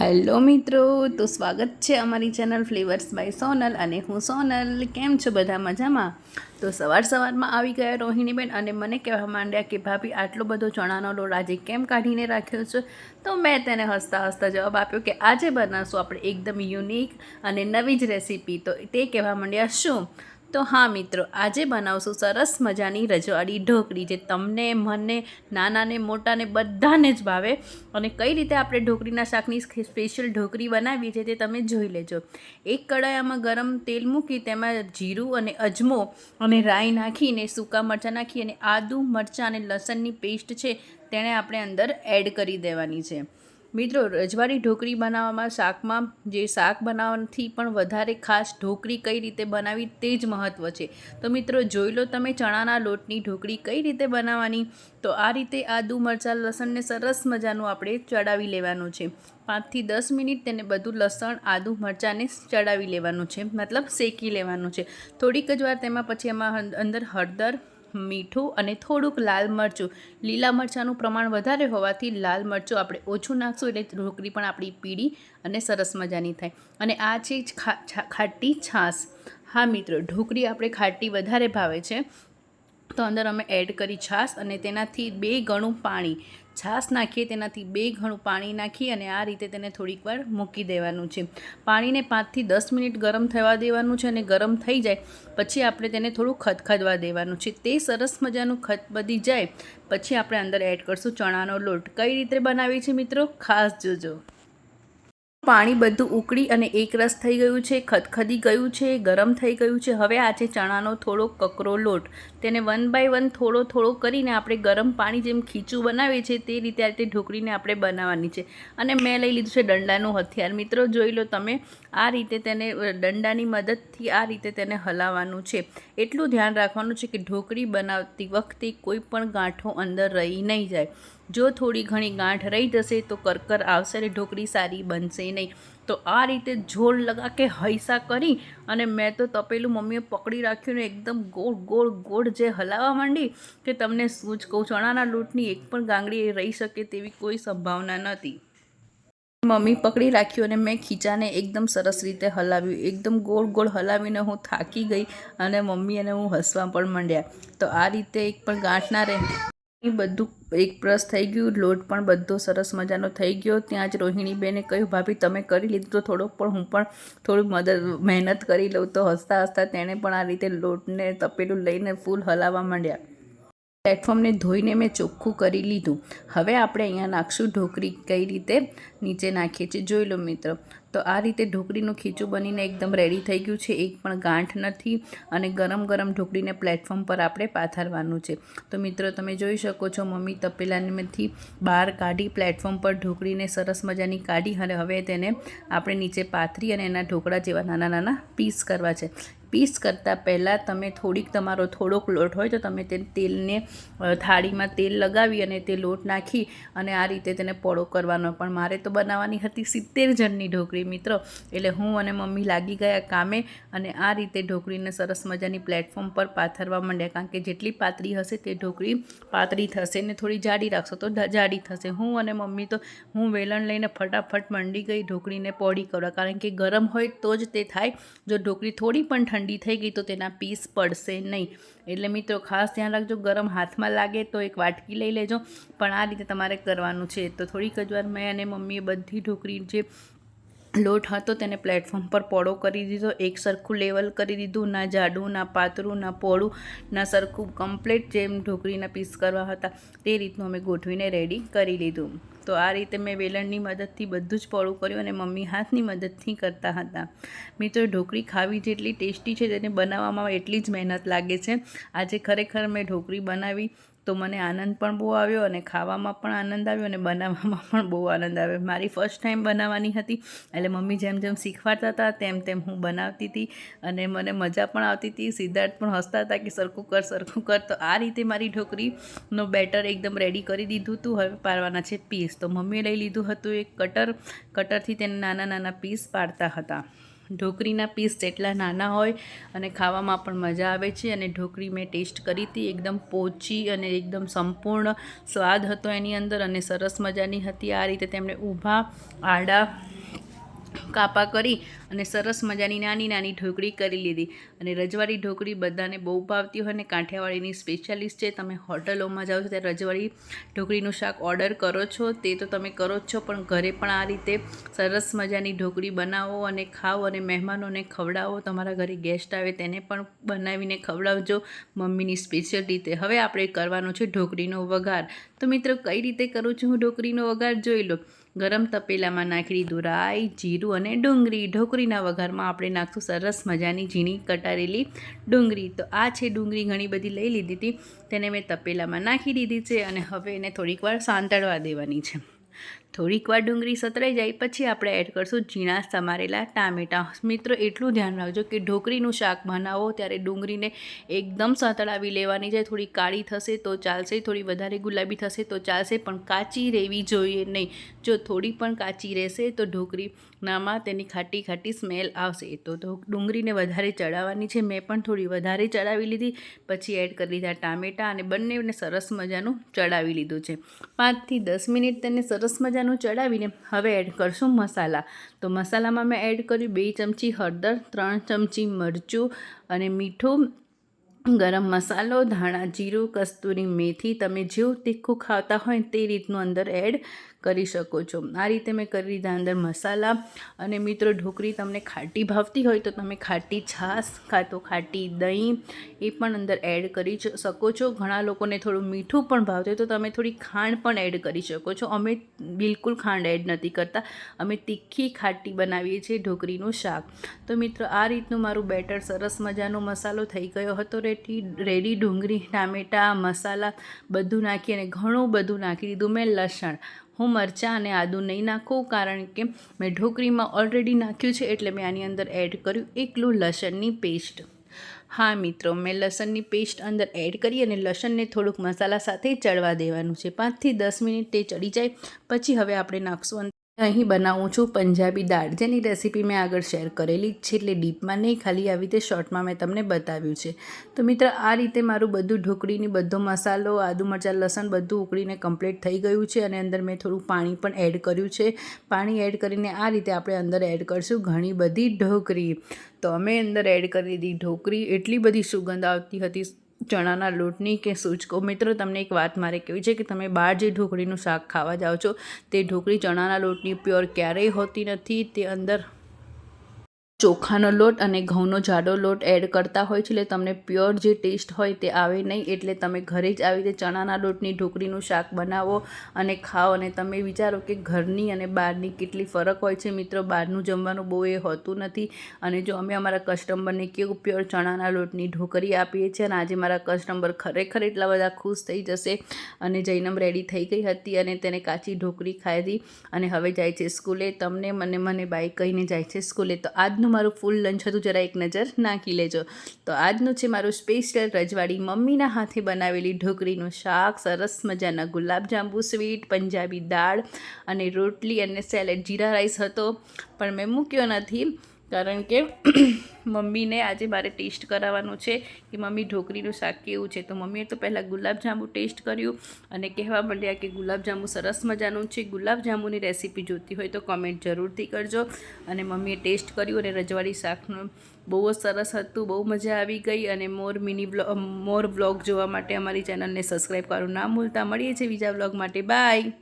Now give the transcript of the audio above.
Hello મિત્રો, તો સ્વાગત છે અમારી ચેનલ ફ્લેવર્સ બાય સોનલ અને હું સોનલ. કેમ છો બધા મજામાં? તો સવાર સવારમાં આવી ગયા રોહિણીબેન અને મને કહેવા માંડ્યા કે, ભાભી, આટલો બધો ચણાનો લોટ આજે કેમ કાઢીને રાખ્યો છે? તો મેં તેને હસતા હસતા જવાબ આપ્યો કે, આજે બનાવશું આપણે એકદમ યુનિક અને નવી જ રેસીપી તો તે કહેવા માંડ્યા, શું? તો હા મિત્રો, આજે બનાવશું સરસ મજાની રજવાડી ઢોકળી જે તમને, મને, નાનાને, મોટાને બધાને જ ભાવે અને કઈ રીતે આપણે ઢોકળીના શાકની સ્પેશિયલ ઢોકળી બનાવીએ છીએ તે તમે જોઈ લેજો. એક કડાયામાં ગરમ તેલ મૂકી તેમાં જીરું અને અજમો અને રાઈ નાખીને, સૂકા મરચાં નાખી અને આદું મરચાં અને લસણની પેસ્ટ છે તેણે આપણે અંદર એડ કરી દેવાની છે. મિત્રો, રજવાડી ઢોકળી બનાવવામાં શાકમાં જે શાક બનાવવાથી પણ વધારે ખાસ ઢોકળી કઈ રીતે બનાવી તે જ મહત્ત્વ છે. તો મિત્રો, જોઈ લો તમે ચણાના લોટની ઢોકળી કઈ રીતે બનાવવાની? તો આ રીતે આદુ, મરચાં, લસણને સરસ મજાનું આપણે ચડાવી લેવાનું છે. પાંચથી દસ મિનિટ તેને બધું લસણ, આદુ, મરચાંને ચડાવી લેવાનું છે, મતલબ શેકી લેવાનું છે. થોડીક જ વાર તેમાં પછી એમાં અંદર હળદર મીઠું અને થોડુંક લાલ મરચું. લીલા મરચાંનું પ્રમાણ વધારે હોવાથી લાલ મરચું આપણે ઓછું નાખશું એટલે ઢોકળી પણ આપણી પીળી અને સરસ મજાની થાય. અને આ છે ખાટી છાશ. હા મિત્રો, ઢોકળી આપણે ખાટી વધારે ભાવે છે. તો અંદર અમે એડ કરી છાશ અને તેનાથી બે ગણું પાણી, છાશ નાખીએ તેનાથી બે ઘણું પાણી નાખી અને આ રીતે તેને થોડીક વાર મૂકી દેવાનું છે. પાણીને પાંચથી દસ મિનિટ ગરમ થવા દેવાનું છે અને ગરમ થઈ જાય પછી આપણે તેને થોડું ખદખદવા દેવાનું છે. તે સરસ મજાનું ખત બધી જાય પછી આપણે અંદર એડ કરશું ચણાનો લોટ. કઈ રીતે બનાવી છે મિત્રો? ખાસ જોજો. પાણી બધું ઉકળી અને એકરસ થઈ ગયું છે, ખદખદી ગયું છે, ગરમ થઈ ગયું છે. હવે આ છે ચણાનો થોડો કકરો લોટ. તેને વન બાય વન થોડો થોડો કરીને આપણે ગરમ પાણી જેમ ખીચું બનાવીએ છીએ તે રીતે આ રીતે ઢોકળીને આપણે બનાવવાની છે. અને મેં લઈ લીધું છે દંડાનું હથિયાર. મિત્રો, જોઈ લો તમે, આ રીતે તેને દંડાની મદદથી આ રીતે તેને હલાવવાનું છે. એટલું ધ્યાન રાખવાનું છે કે ઢોકળી બનાવતી વખતે કોઈ પણ ગાંઠો અંદર રહી નહીં જાય. જો થોડી ઘણી ગાંઠ રહી જશે તો કરકર આવશે અને ઢોકળી સારી બનશે નહીં. તો આ રીતે ઝોળ લગા કે હૈસા કરી અને મેં તો તપેલું મમ્મીએ પકડી રાખ્યું ને એકદમ ગોળ ગોળ ગોળ જે હલાવવા માંડી કે તમને શું જ કહું, ચણાના લોટની એક પણ ગાંગડી રહી શકે તેવી કોઈ સંભાવના નથી. મમ્મી પકડી રાખ્યું અને મેં ખીચાને એકદમ સરસ રીતે હલાવ્યું. એકદમ ગોળ ગોળ હલાવીને હું થાકી ગઈ અને મમ્મી અને હું હસવા પણ માંડ્યા. તો આ રીતે એક પણ ગાંઠ ના રહે બધું એક બ્રશ થઈ ગયું, લોટ પણ બધો સરસ મજાનો થઈ ગયો. ત્યાં જ રોહિણીબેને કહ્યું, ભાભી, તમે કરી લીધું તો થોડોક, પણ હું પણ થોડું મદદ, મહેનત કરી લઉં. તો હસતા હસતા તેણે પણ આ રીતે લોટને તપેલું લઈને ફૂલ હલાવવા માંડ્યા. પ્લેટફોર્મને ધોઈને મેં ચોખ્ખું કરી લીધું. હવે આપણે અહીંયા નાખશું ઢોકળી. કઈ રીતે? નીચે નાખીએ છીએ. જોઈ લો મિત્રો તો આ રીતે ઢોકળીનું ખીચું બનીને એકદમ રેડી થઈ ગયું છે. એક પણ ગાંઠ નથી અને ગરમ ગરમ ઢોકળીને પ્લેટફોર્મ પર આપણે પાથરવાનું છે. તો મિત્રો, તમે જોઈ શકો છો, મમ્મી તપેલામાંથી બહાર કાઢી પ્લેટફોર્મ પર ઢોકળીને સરસ મજાની કાઢી અને હવે તેને આપણે નીચે પાથરી અને એના ઢોકળા જેવા નાના નાના પીસ કરવા છે. પીસ કરતાં પહેલાં તમે થોડીક તમારો થોડોક લોટ હોય તો તમે તે તેલને થાળીમાં તેલ લગાવી અને તે લોટ નાખી અને આ રીતે તેને પોળો કરવાનો. પણ મારે તો બનાવવાની હતી સિત્તેર જણની ઢોકળી મિત્રો. એટલે હું અને મમ્મી લાગી ગયા કામે અને આ રીતે ઢોકળીને સરસ મજાની પ્લેટફોર્મ પર પાથરવા માંડ્યા. કારણ કે જેટલી પાતળી હશે તે ઢોકળી પાતળી થશે ને થોડી જાડી રાખશો તો જાડી થશે. હું અને મમ્મી તો, હું વેલણ લઈને ફટાફટ મંડી ગઈ ઢોકળીને પોળી કરવા. કારણ કે ગરમ હોય તો જ તે થાય. જો ઢોકળી થોડી પણ ઠંડી ઠંડી થઈ ગઈ તો તેના પીસ પડશે નહીં. એટલે મિત્રો, ખાસ ધ્યાન રાખજો, ગરમ હાથમાં લાગે તો એક વાટકી લઈ લેજો. પણ આ રીતે તમારે કરવાનું છે. તો થોડીક જ વાર મેં અને મમ્મીએ બધી ઢોકળી જે લોટ હતો તેને પ્લેટફોર્મ પર પોળો કરી દીધો. એક સરખું લેવલ કરી દીધું. ના જાડું, ના પાતળું, ના પોળું, ના સરખું કમ્પ્લીટ જેમ ઢોકળીના પીસ કરવા હતા તે રીતનું અમે ગોઠવીને રેડી કરી લીધું. તો આ રીતે મેં વેલણની મદદથી બધું જ પોળું કર્યું અને મમ્મી હાથની મદદથી કરતા હતા. મિત્રો, ઢોકળી ખાવી જેટલી ટેસ્ટી છે તેને બનાવવામાં એટલી જ મહેનત લાગે છે. આજે ખરેખર મેં ઢોકળી બનાવી તો મને આનંદ પણ બહુ આવ્યો અને ખાવામાં પણ આનંદ આવ્યો અને બનાવવામાં પણ બહુ આનંદ આવ્યો. મારી ફર્સ્ટ ટાઈમ બનાવવાની હતી, એટલે મમ્મી જેમ જેમ શીખવાડતા હતા, તેમ તેમ હું બનાવતી હતી અને મને મજા પણ આવતી હતી. સિદ્ધાર્થ પણ હસતા હતા કે સરખું કર સરખું કર તો આ રીતે મારી ઢોકરીનો બેટર એકદમ રેડી કરી દીધું હતું. હવે પાડવાના છે પીસ તો મમ્મીએ લઈ લીધું હતું એક કટર કટરથી તેને નાના નાના પીસ પાડતા હતા. ઢોકળીના પીસ જેટલા નાના હોય અને ખાવામાં પણ મજા આવે છે અને ઢોકળી મેં ટેસ્ટ કરી હતી, એકદમ પોચી અને એકદમ સંપૂર્ણ સ્વાદ હતો એની અંદર અને સરસ મજાની હતી. આ રીતે તેમણે ઊભા, આડા કાપા કરી અને સરસ મજાની નાની નાની ઢોકળી કરી લીધી. અને રજવાડી ઢોકળી બધાને બહુ ભાવતી હોય અને કાંઠિયાવાડીની સ્પેશિયાલિસ્ટ છે, તમે હોટલોમાં જાઓ છો ત્યારે રજવાડી ઢોકળીનું શાક ઓર્ડર કરો છો, તે તો તમે કરો જ છો, પણ ઘરે પણ આ રીતે સરસ મજાની ઢોકળી બનાવો અને ખાઓ અને મહેમાનોને ખવડાવો. તમારા ઘરે ગેસ્ટ આવે તેને પણ બનાવીને ખવડાવજો મમ્મીની સ્પેશિયલ રીતે હવે આપણે કરવાનો છે ઢોકળીનો વઘાર. તો મિત્રો, કઈ રીતે કરું છું હું ઢોકળીનો વઘાર? જોઈ લો. ગરમ તપેલામાં નાખી દીધું રાઈ જીરું અને ડુંગળી. ઢોકળીના વઘારમાં આપણે નાખશું સરસ મજાની ઝીણી કટારેલી ડુંગળી. તો આ છે ડુંગળી, ઘણી બધી લઈ લીધી હતી. તેને મેં તપેલામાં નાખી દીધી છે અને હવે એને થોડીક વાર સાંતળવા દેવાની છે. થોડીક વાર ડુંગળી સતરાઈ જાય, પછી આપણે એડ કરશું ઝીણા સમારેલા ટામેટાં. મિત્રો, એટલું ધ્યાન રાખજો કે ઢોકળીનું શાક બનાવો ત્યારે ડુંગળીને એકદમ સતળાવી લેવાની જાય. થોડી કાળી થશે તો ચાલશે, થોડી વધારે ગુલાબી થશે તો ચાલશે, પણ કાચી રહેવી જોઈએ નહીં. જો થોડી પણ કાચી રહેશે તો ઢોકળીનામાં તેની ખાટી ખાટી સ્મેલ આવશે. તો ડુંગળીને વધારે ચડાવવાની છે. મેં પણ થોડી વધારે ચડાવી લીધી. પછી એડ કરી દીધા ટામેટાં અને બંનેને સરસ મજાનું ચડાવી લીધું છે. પાંચથી દસ મિનિટ તેને સરસ મજાનું ચડાવીને હવે એડ કરશું મસાલા. તો મસાલામાં મેં એડ કર્યું બે ચમચી હળદર, ત્રણ ચમચી મરચું અને મીઠું ગરમ મસાલો, ધાણા જીરું, કસ્તુરી મેથી તમે જેવું તીખું ખાતા હોય તે રીતનું અંદર એડ કરી શકો છો. આ રીતે મેં કરી દીધા અંદર મસાલા. અને મિત્રો, ઢોકળી તમને ખાટી ભાવતી હોય તો તમે ખાટી છાશ કાં તો ખાટી દહીં એ પણ અંદર એડ કરી શકો છો. ઘણા લોકોને થોડું મીઠું પણ ભાવતું તો તમે થોડી ખાંડ પણ એડ કરી શકો છો. અમે બિલકુલ ખાંડ એડ નથી કરતા. અમે તીખી ખાટી બનાવીએ છીએ ઢોકળીનું શાક. તો મિત્રો, આ રીતનું મારું બેટર સરસ મજાનો મસાલો થઈ ગયો હતો. રેડી રેડી ડુંગળી, ટામેટાં, મસાલા બધું નાખી અને ઘણું બધું નાખી દીધું મેં લસણ. હું મરચાં અને આદું નહીં નાખું કારણ કે મેં ઢોકળીમાં ઓલરેડી નાખ્યું છે એટલે મેં આની અંદર એડ કર્યું એકલું લસણની પેસ્ટ હા મિત્રો, મેં લસણની પેસ્ટ અંદર એડ કરી અને લસણને થોડુંક મસાલા સાથે ચડવા દેવાનું છે. પાંચથી દસ મિનિટ તે ચડી જાય, પછી હવે આપણે નાખશું અહીં બનાવું છું પંજાબી દાળ. જેની રેસીપી મેં આગળ શેર કરેલી જ છે એટલે ડીપમાં નહીં, ખાલી આવી રીતે શોર્ટમાં મેં તમને બતાવ્યું છે. તો મિત્ર, આ રીતે મારું બધું ઢોકળીની, બધો મસાલો, આદુ મરચાં, લસણ બધું ઉકળીને કમ્પ્લીટ થઈ ગયું છે અને અંદર મેં થોડું પાણી પણ એડ કર્યું છે. પાણી એડ કરીને આ રીતે આપણે અંદર એડ કરીશું ઘણી બધી ઢોકળી. તો અમે અંદર એડ કરી દીધી ઢોકળી. એટલી બધી સુગંધ આવતી હતી ચણાના લોટની કે સૂચકો મિત્રો, તમને એક વાત મારે કહેવી છે કે તમે બહાર જે ઢોકળીનું શાક ખાવા જાઓ છો, તે ઢોકળી ચણાના લોટની પ્યોર ક્યારેય હોતી નથી, તે અંદર ચોખાનો લોટ અને ઘઉંનો જાડો લોટ એડ કરતા હોય છે, એટલે તમને પ્યોર જે ટેસ્ટ હોય તે આવે નહીં, એટલે તમે ઘરે જ આવી રીતે ચણાના લોટની ઢોકળીનું શાક બનાવો અને ખાઓ. અને તમે વિચારો કે ઘરની અને બહારની કેટલી ફરક હોય છે. મિત્રો, બહારનું જમવાનું બહુ એ હોતું નથી. અને જો અમે અમારા કસ્ટમરને કેવું પ્યોર ચણાના લોટની ઢોકળી આપીએ છીએ અને આજે મારા કસ્ટમર ખરેખર એટલા બધા ખુશ થઈ જશે અને જૈનમ રેડી થઈ ગઈ હતી અને તેને કાચી ઢોકળી ખાધી. અને હવે જાય છે સ્કૂલે. તમને મને મને બાઈક કહીને જાય છે સ્કૂલે. તો આજનું મારું ફૂલ લંચ હતું, જરા એક નજર નાખી લેજો. તો આજનું છે મારું સ્પેશિયલ રજવાડી. મમ્મીના હાથે બનાવેલી ઢોકળીનું શાક, સરસ મજાના ગુલાબજાંબુ સ્વીટ પંજાબી દાળ અને રોટલી અને સેલેડ જીરા રાઈસ હતો, પણ મેં મૂક્યો નથી. કારણ કે મમ્મીને આજે મારે ટેસ્ટ કરાવવાનું છે કે મમ્મી ઢોકળીનું શાક કેવું છે. તો મમ્મીએ તો પહેલાં ગુલાબજાંબુ ટેસ્ટ કર્યું અને કહેવા મળ્યા કે ગુલાબજાંબુ સરસ મજાનું છે. ગુલાબજાંબુની રેસીપી જોતી હોય તો કોમેન્ટ જરૂરથી કરજો. અને મમ્મીએ ટેસ્ટ કર્યું અને રજવાડી શાકનું બહુ જ સરસ હતું, બહુ મજા આવી ગઈ અને more mini blog more blog જોવા માટે અમારી ચેનલને સબસ્ક્રાઈબ કરવાનું ના ભૂલતા. મળીએ છીએ બીજા બ્લોગ માટે. બાય